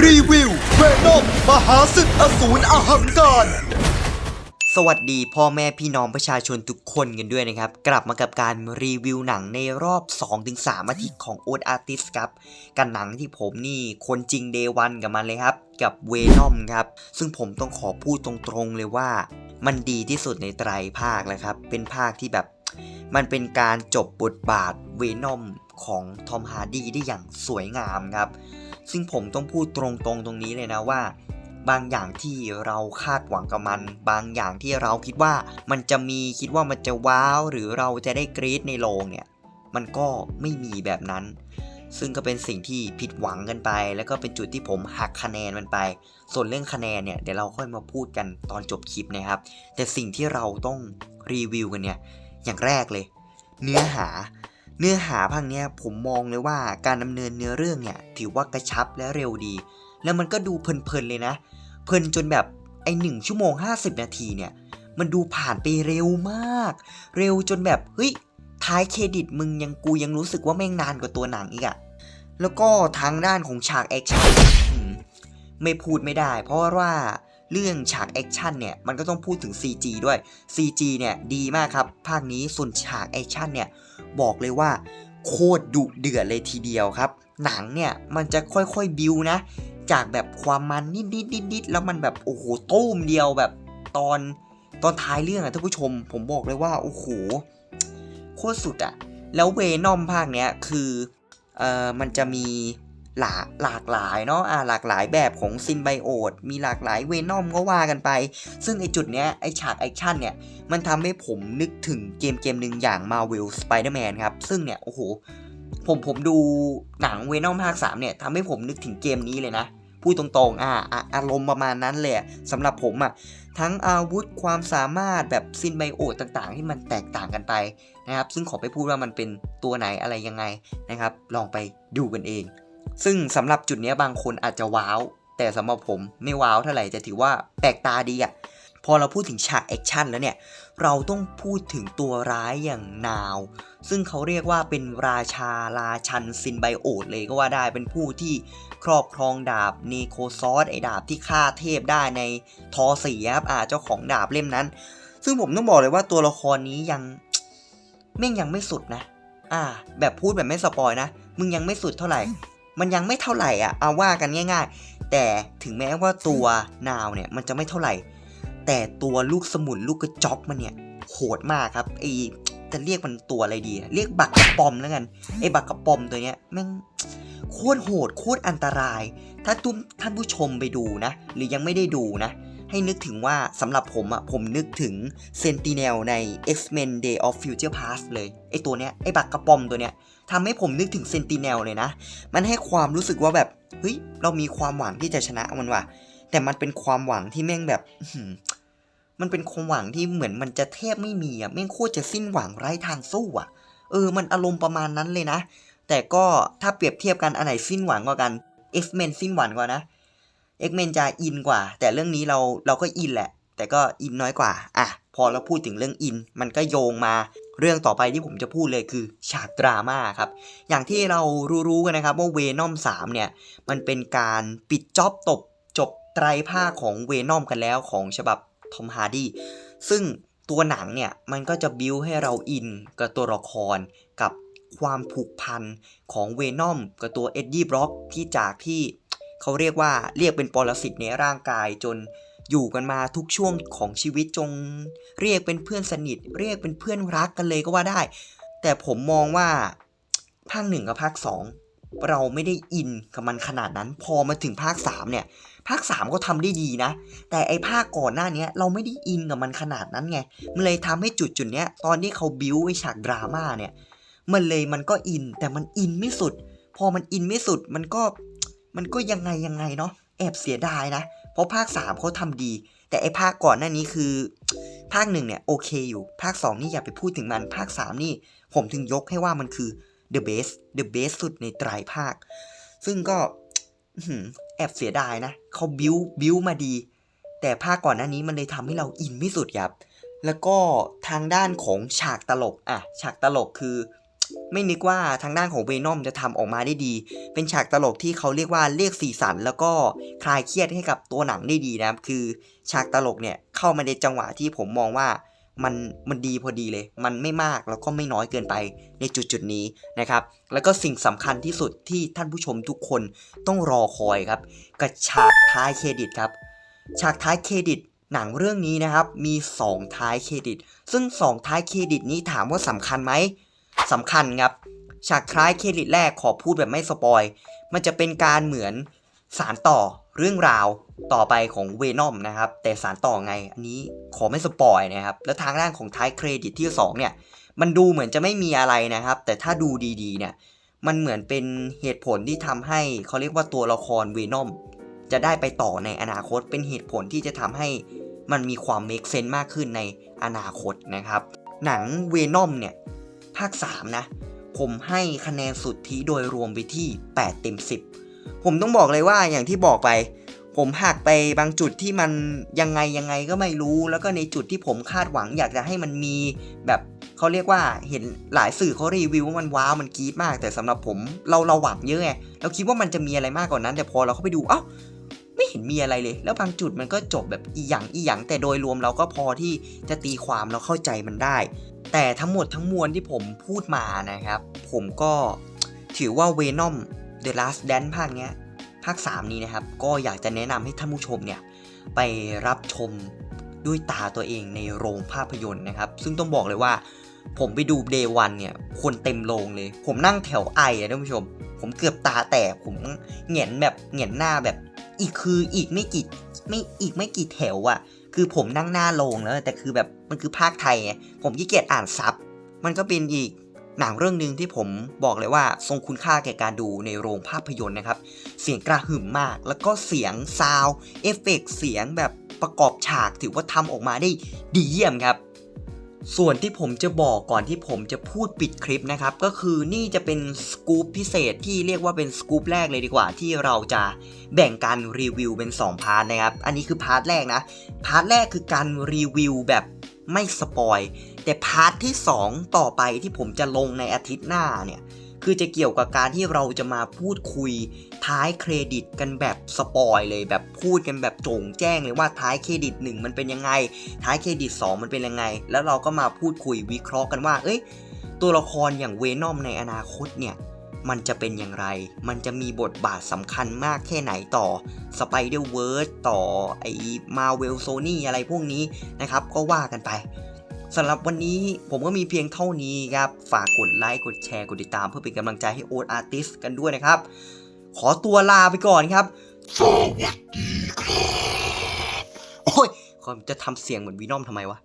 รีวิวเวนอมมหาศึกอสูรอหังการ สวัสดีพ่อแม่พี่น้องประชาชนทุกคนกันด้วยนะครับ กลับมากับการรีวิวหนังในรอบ 2-3 อาทิตย์ของโอ๊ตอาร์ติสครับกันหนังที่ผมนี่คนจริงเดวันกับมันเลยครับ กับเวนอมครับ ซึ่งผมต้องขอพูดตรงๆเลยว่า มันดีที่สุดในไตรภาคแล้วครับ เป็นภาคที่แบบมันเป็นการจบบทบาทเวนอมของทอมฮาร์ดีได้อย่างสวยงามครับ ซึ่งผมต้องพูดตรงๆตรงนี้เลยนะว่า บางอย่างที่เราคาดหวังกับมัน บางอย่างที่เราคิดว่ามันจะมีคิดว่ามันจะว้าว หรือเราจะได้กรี๊ดในโรงเนี่ย มันก็ไม่มีแบบนั้น ซึ่งก็เป็นสิ่งที่ผิดหวังกันไป แล้วก็เป็นจุดที่ผมหักคะแนนมันไป ส่วนเรื่องคะแนนเนี่ยเดี๋ยวเราค่อยมาพูดกันตอนจบคลิปนะครับ แต่สิ่งที่เราต้องรีวิวกันเนี่ยอย่างแรกเลย เนื้อหา เนื้อหาภาคเนี้ยผมมองเลยว่าการดำเนินเนื้อเรื่องเนี่ยถือว่ากระชับและเร็วดี แล้วมันก็ดูเพลินๆเลยนะ เพลินจนแบบไอหนึ่งชั่วโมง 50 นาทีเนี่ย มันดูผ่านไปเร็วมาก เร็วจนแบบเฮ้ยท้ายเครดิตมึงยังกูยังรู้สึกว่าแม่งนานกว่าตัวหนังอีกอะแล้วก็ทางด้านของฉากแอคชั่นไม่พูดไม่ได้ เพราะว่าเรื่องฉากแอคชั่นเนี่ยมันก็ต้องพูดถึง CG ด้วย CG เนี่ยดีมากครับ ภาคนี้ส่วนฉากแอคชั่นเนี่ย บอกเลยว่า โคตรดุเดือดเลยทีเดียวครับ หนังเนี่ยมันจะค่อยๆบิวนะ จากแบบความมันนิดๆๆแล้วมันแบบโอ้โหตุ้มเดียวแบบตอนตอนท้ายเรื่องอะท่านผู้ชม ผมบอกเลยว่าโอ้โหโคตรสุดอะแล้วเวนอมภาคเนี้ยคือเอ่อมันจะมี หลากหลากหลายเนาะอ่าหลากหลายแบบของซินไบโอดมีหลากหลายเวนอมก็ว่ากันไป ซึ่งไอจุดเนี้ยไอฉากแอคชั่นเนี่ย มันทำให้ผมนึกถึงเกมเกมหนึ่งอย่าง Marvel Spider-Man ครับ ซึ่งเนี่ย โอ้โห ผมผมดูหนังเวนอมภาค 3 เนี่ยทำให้ผมนึกถึงเกมนี้เลยนะพูดตรงๆ อ่าอะอารมณ์ประมาณนั้นเลยอะสำหรับผมอะ่ะ ทั้งอาวุธความสามารถแบบซินไบโอตต่างๆ ที่มันแตกต่างกันไปนะครับ ซึ่งขอไปพูดว่ามันเป็นตัวไหนอะไรยังไงนะครับ ลองไปดูกันเอง ซึ่งสำหรับจุดนี้บางคนอาจจะว้าว แต่สำหรับผมไม่ว้าวเท่าไหร่จะถือว่าแปลกตาดีอะ่ะพอเราพูดถึงฉากแอคชั่นแล้วเนี่ย เราต้องพูดถึงตัวร้ายอย่างนาว ซึ่งเขาเรียกว่าเป็นราชาราชันซินไบโอตเลยก็ว่าได้เป็นผู้ที่ครอบครองดาบเนโคซอสไอดาบที่ฆ่าเทพได้ในทอสีครับอ่าเจ้าของดาบเล่มนั้น ซึ่งผมต้องบอกเลยว่าตัวละครนี้ยังแม่งยังไม่สุดนะ อ่า แบบพูดแบบไม่สปอยนะ มึงยังไม่สุดเท่าไหร่ มันยังไม่เท่าไหร่อะเอาว่ากันง่าย ๆ แต่ถึงแม้ว่าตัวนาวเนี่ยมันจะไม่เท่าไหร่ แต่ตัวลูกสมุนลูกกระจอกมันเนี่ยโหดมากครับไอจะเรียกมันตัวอะไรดี เรียกบักกระปอมแล้วกันไอบักกระปอมตัวเนี้ยแม่งโคตรโหดโคตรอันตราย ถ้าทุกท่านผู้ชมไปดูนะ หรือยังไม่ได้ดูนะ ให้นึกถึงว่าสำหรับผมอะผมนึกถึง Sentinel ใน X-Men Day of Future Past เลย ไอตัวเนี้ย ไอบักกระป๋อมตัวเนี้ยทำให้ผมนึกถึง Sentinel เลยนะ มันให้ความรู้สึกว่าแบบ เฮ้ย เรามีความหวังที่จะชนะมันว่ะ แต่มันเป็นความหวังที่แม่งแบบ มันเป็นความหวังที่เหมือนมันจะแทบไม่มีอะแม่งโคตรจะสิ้นหวังไร้ทางสู้อะเออ มันอารมณ์ประมาณนั้นเลยนะ แต่ก็ถ้าเปรียบเทียบกันอันไหนสิ้นหวังกว่ากัน X-Men สิ้นหวังกว่านะ X-Men จะอินกว่า แต่เรื่องนี้เราเราก็อินแหละ แต่ก็อินน้อยกว่าอะพอเราพูดถึงเรื่องอิน มันก็โยงมาเรื่องต่อไปที่ผมจะพูดเลยคือฉากดราม่าครับ อย่างที่เรารู้ๆกันนะครับว่าเวนอม3เนี่ย มันเป็นการปิดจ็อบตบจบไตรภาคของเวนอมกันแล้วของฉบับทอมฮาร์ดี้ซึ่งตัวหนังเนี่ย มันก็จะบิวให้เราอินกับตัวละครกับความผูกพันของเวนอมกับตัวเอ็ดดี้บล็อกที่จากที่ เขาเรียกว่าเรียกเป็นปรสิตในร่างกายจนอยู่กันมาทุกช่วงของชีวิตจง เรียกเป็นเพื่อนสนิท เรียกเป็นเพื่อนรักกันเลยก็ว่าได้ แต่ผมมองว่าภาคหนึ่งกับภาคสองเราไม่ได้อินกับมันขนาดนั้น พอมาถึงภาค 3 เนี่ย ภาค 3 ก็ทำได้ดีนะ แต่ไอภาคก่อนหน้าเนี้ยเราไม่ได้อินกับมันขนาดนั้นไง มันเลยทำให้จุดจุดเนี้ยตอนที่เขาบิวไอฉากดราม่าเนี่ย มันเลยมันก็อินแต่มันอินไม่สุด พอมันอินไม่สุดมันก็ มันก็ยังไงยังไงเนาะแอบเสียดายนะ เพราะภาค 3เขาทำดี แต่ไอภาคก่อนหน้านี้คือ ภาคหนึ่งเนี่ยโอเคอยู่ ภาค 2 นี่อย่าไปพูดถึงมันภาค 3 นี่ผมถึงยกให้ว่ามันคือ the best the best สุดในไตรภาค ซึ่งก็แอบเสียดายนะเขาบิวบิวมาดี แต่ภาคก่อนหน้านี้มันเลยทำให้เราอินไม่สุดครับ แล้วก็ทางด้านของฉากตลกอะฉากตลกคือ ไม่นึกว่าทางด้านของเวนอมจะทำออกมาได้ดี เป็นฉากตลกที่เขาเรียกว่าเรียกสีสัน แล้วก็คลายเครียดให้กับตัวหนังได้ดีนะครับ คือฉากตลกเนี่ยเข้ามาในจังหวะที่ผมมองว่ามันมันดีพอดีเลย มันไม่มากแล้วก็ไม่น้อยเกินไปในจุดจุดนี้นะครับ แล้วก็สิ่งสำคัญที่สุดที่ท่านผู้ชมทุกคนต้องรอคอยครับ กับฉากท้ายเครดิตครับ ฉากท้ายเครดิต หนังเรื่องนี้นะครับมี 2 ท้ายเครดิต ซึ่ง 2 ท้ายเครดิตนี้ถามว่าสำคัญไหม สำคัญครับ ฉากท้ายเครดิตแรกขอพูดแบบไม่สปอย มันจะเป็นการเหมือนสารต่อเรื่องราวต่อไปของเวนอมนะครับ แต่สารต่อไง อันนี้ขอไม่สปอยนะครับ แล้วทางด้านของท้ายเครดิตที่ 2 เนี่ย มันดูเหมือนจะไม่มีอะไรนะครับ แต่ถ้าดูดีๆ เนี่ย มันเหมือนเป็นเหตุผลที่ทำให้เขาเรียกว่าตัวละครเวนอมจะได้ไปต่อในอนาคต เป็นเหตุผลที่จะทำให้มันมีความ make sense มากขึ้นในอนาคตนะครับ หนังเวนอมเนี่ย ภาค 3 นะ ผมให้คะแนนสุดทธิโดยรวมไปที่ 8 เต็ม 10 ผมต้องบอกเลยว่าอย่างที่บอกไป ผมหักไปบางจุดที่มันยังไงยังไงก็ไม่รู้ แล้วก็ในจุดที่ผมคาดหวัง อยากจะให้มันมีแบบเขาเรียกว่าเห็นหลายสื่อเขารีวิวว่ามันว้าวมันกรี๊ดมาก แต่สำหรับผมเราเราหวังเยอะไงเราคิดว่ามันจะมีอะไรมากกว่านั้น แต่พอเราเข้าไปดูเอ้า ไม่เห็นมีอะไรเลย แล้วบางจุดมันก็จบแบบอีหยังอีหยังแต่โดยรวมเราก็พอที่จะตีความแล้วเข้าใจมันได้ แต่ทั้งหมดทั้งมวลที่ผมพูดมานะครับ ผมก็ถือว่า Venom The Last Dance ภาคเนี้ยภาค 3 นี้นะครับ ก็อยากจะแนะนำให้ท่านผู้ชมเนี่ย ไปรับชมด้วยตาตัวเองในโรงภาพยนตร์นะครับ ซึ่งต้องบอกเลยว่า ผมไปดู Day 1เนี่ยคนเต็มโรงเลย ผมนั่งแถวไออะท่านผู้ชม ผมเกือบตาแตกผมเหงียนแบบเหงียนหน้าแบบ อีกคืออีกไม่กี่ไม่อีกไม่กี่แถวอะคือผมนั่งหน้าโรงแล้ว แต่คือแบบมันคือภาคไทยไงผมขี้เกียจอ่านซับมันก็เป็นอีกหนังเรื่องหนึ่งที่ผมบอกเลยว่าทรงคุณค่าแก่การดูในโรงภาพยนตร์นะครับ เสียงกระหึ่มมาก แล้วก็เสียงซาวเอฟเฟกต์เสียงแบบประกอบฉากถือว่าทำออกมาได้ดีเยี่ยมครับ ส่วนที่ผมจะบอกก่อนที่ผมจะพูดปิดคลิปนะครับ ก็คือนี่จะเป็นสกู๊ปพิเศษที่เรียกว่าเป็นสกู๊ปแรกเลยดีกว่า ที่เราจะแบ่งการรีวิวเป็น 2 พาร์ทนะครับ อันนี้คือพาร์ทแรกนะ พาร์ทแรกคือการรีวิวแบบไม่สปอย แต่พาร์ทที่ 2 ต่อไปที่ผมจะลงในอาทิตย์หน้าเนี่ย คือจะเกี่ยวกับการที่เราจะมาพูดคุยท้ายเครดิตกันแบบสปอยเลยแบบพูดกันแบบโจ่งแจ้งเลยว่าท้ายเครดิต 1 มันเป็นยังไง ท้ายเครดิต 2 มันเป็นยังไง แล้วเราก็มาพูดคุยวิเคราะห์กันว่า เอ้ย ตัวละครอย่างเวนอมในอนาคตเนี่ยมันจะเป็นอย่างไร มันจะมีบทบาทสำคัญมากแค่ไหนต่อ Spider-Verse ต่อไอ้ Marvel Sony อะไรพวกนี้นะครับ ก็ว่ากันไป สำหรับวันนี้ผมก็มีเพียงเท่านี้ครับ ฝากกดไลค์กดแชร์กดติดตามเพื่อเป็นกำลังใจให้โอ๊ตอาร์ติสกันด้วยนะครับ ขอตัวลาไปก่อนครับ สวัสดีครับ โอ้ยจะทำเสียงเหมือนวีนอมทำไมวะ